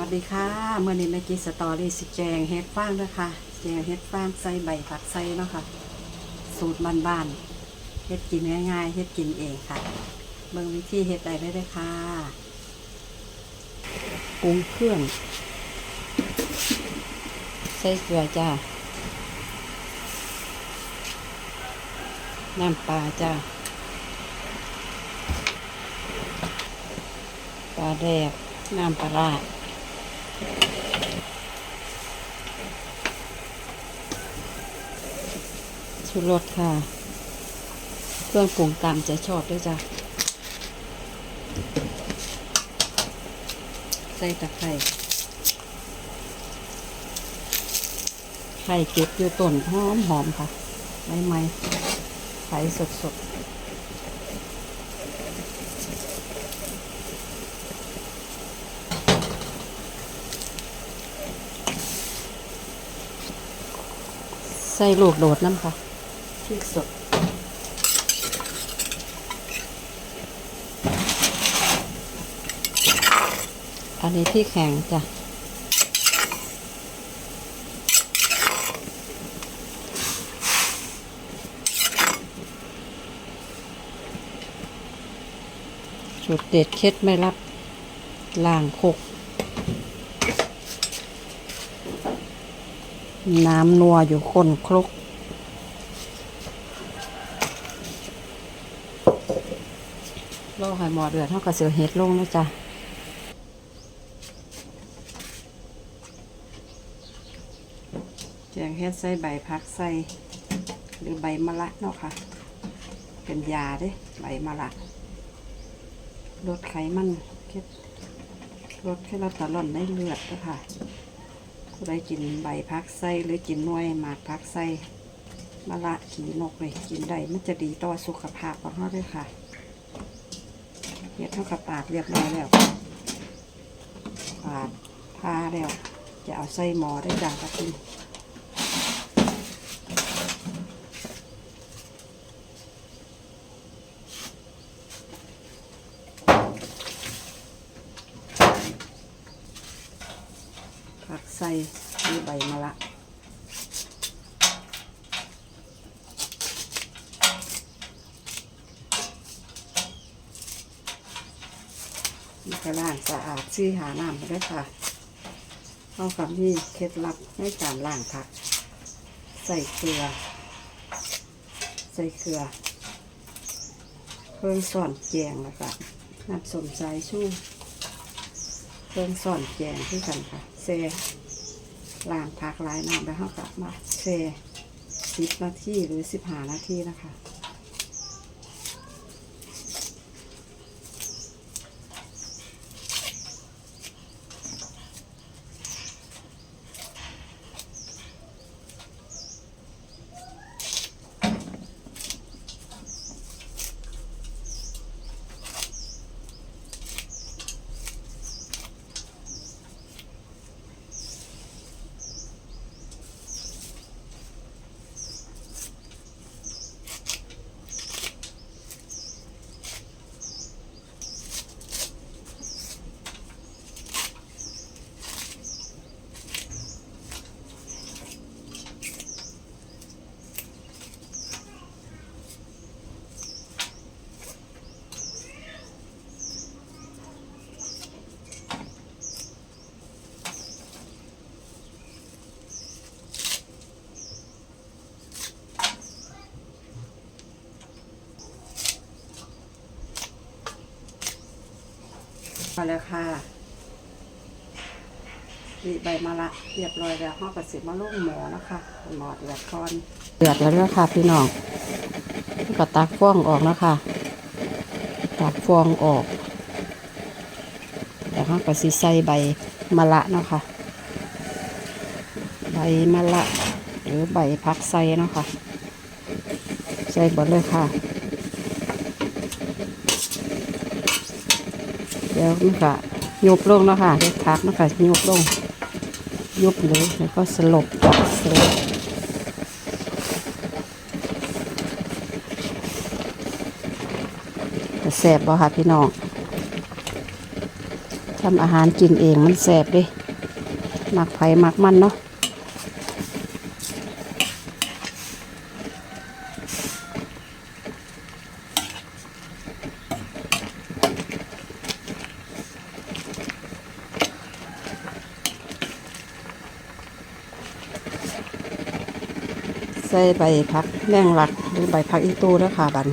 วัสดีค่ะเมื่อนี้แม่กี้สตอรี่สิแจงเฮ็ดฟางด้วยค่ะแจงเฮ็ดฟางใส่ใบผักใส่เนาะค่ะ สูตรบ้านๆเฮ็ดกินง่ายๆเฮ็ดกินเองค่ะเบิ่งวิธีเฮ็ดได้เลยด้อค่ะปรุงเครื่อง ใส่เกลือจ้าน้ำปลาจ้าปลาแดกน้ำปลาร้า ชูรสค่ะ เครื่องปรุงตามใจชอบด้วยจ้ะ ใส่ตะไคร้ไข่เก็บอยู่ต้นหอมหอมค่ะไม่ไหมไข่สดสดๆ ใส่ลูกโดดน้ำค่ะพริกสดอันนี้พี่แข็งจ้ะจุดเด็ดเคล็ดไม่รับล่างคก น้ำนัวอยู่คนครกรอให้หมอเดือดเท่ากับเสือเห็ดลงนะจ๊ะแจงเฮ็ดใส่ใบพักใส่ หรือใบมะละเนาะค่ะ เป็นยาเด้ใบมะละลดไขมันเค็ดลดแคลอตารอนในเลือดนะคะ ผู้ใดกินใบพักไส้หรือกินหน่วยหมากพักไส้มะละขีนกเลยกินได้มันจะดีต่อสุขภาพของเราด้วยค่ะเย็ดเท่ากับปาดเรียบร้อยแล้วปาดพาแล้วจะเอาไส้หมอได้จากะทิผักใส่หรือใบมะละนี่ก็ล้างสะอาดซี่หาน้ำมาด้วยค่ะเอากับนี่เคล็ดลับในการล้างผัก ใส่เกลือ ใส่เกลือเพิ่มส่อนแกงแล้วก็น้ำส้มสายชูเพิ่มส่อนแกงที่กันค่ะเซ ล้างผักหลายน้ำแล้วเขากลับมาเซสิบนาทีหรือสิบห้านาทีนะคะ มาแล้วค่ะนี่ใบมะละเรียบร้อยแล้วห้องกระสิมาลุ่มหมอนะคะหมอเดือดก่อนเดือดแล้วนะคะพี่น้องก็ตักฟองออกนะคะตักฟองออกแล้วห้องกระสิใส่ใบมะละนะคะใบมะละหรือใบพักไส้เนะคะใส่หมดเลยค่ะ เดี๋ยวมันก็ยุบลงแล้วค่ะเด็กพักมันก็ยุบลง ยุบเลยแล้วก็สลบสลบแสบบ่ค่ะพี่น้องทำอาหารกินเองมันแสบดิหมักไผ่มักมันเนาะ ใส่ใบพักแมงลักหรือใบพักอีตูแล้วค่ะบัน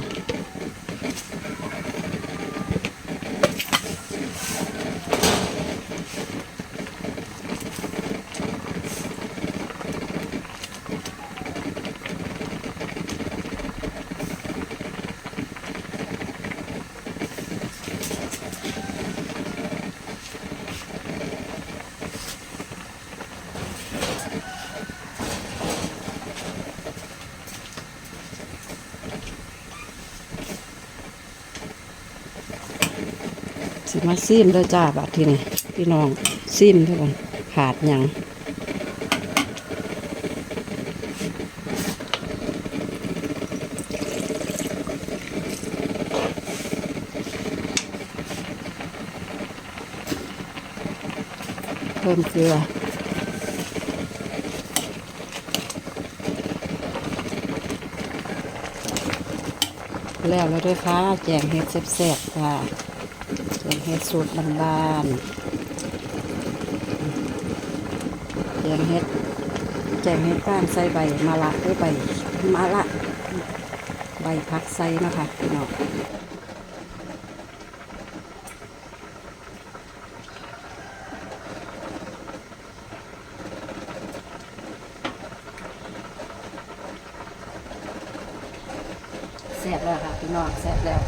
สิมาซิมเด้อจ้าบัดทีนี้พี่น้องซิมท่ากันขาดหยังเพิ่มเกลือแล้วแล้วด้วยค่ะแจงเห็ดแซ่บๆค่ะ แกงเห็ดสูตรบานๆแกงเห็ดแกงเห็ดก้านใส่ใบมะละหรือใบมะละใบพักใส่นะคะพี่น้องแซ่บแล้วค่ะพี่น้องแซ่บแล้ว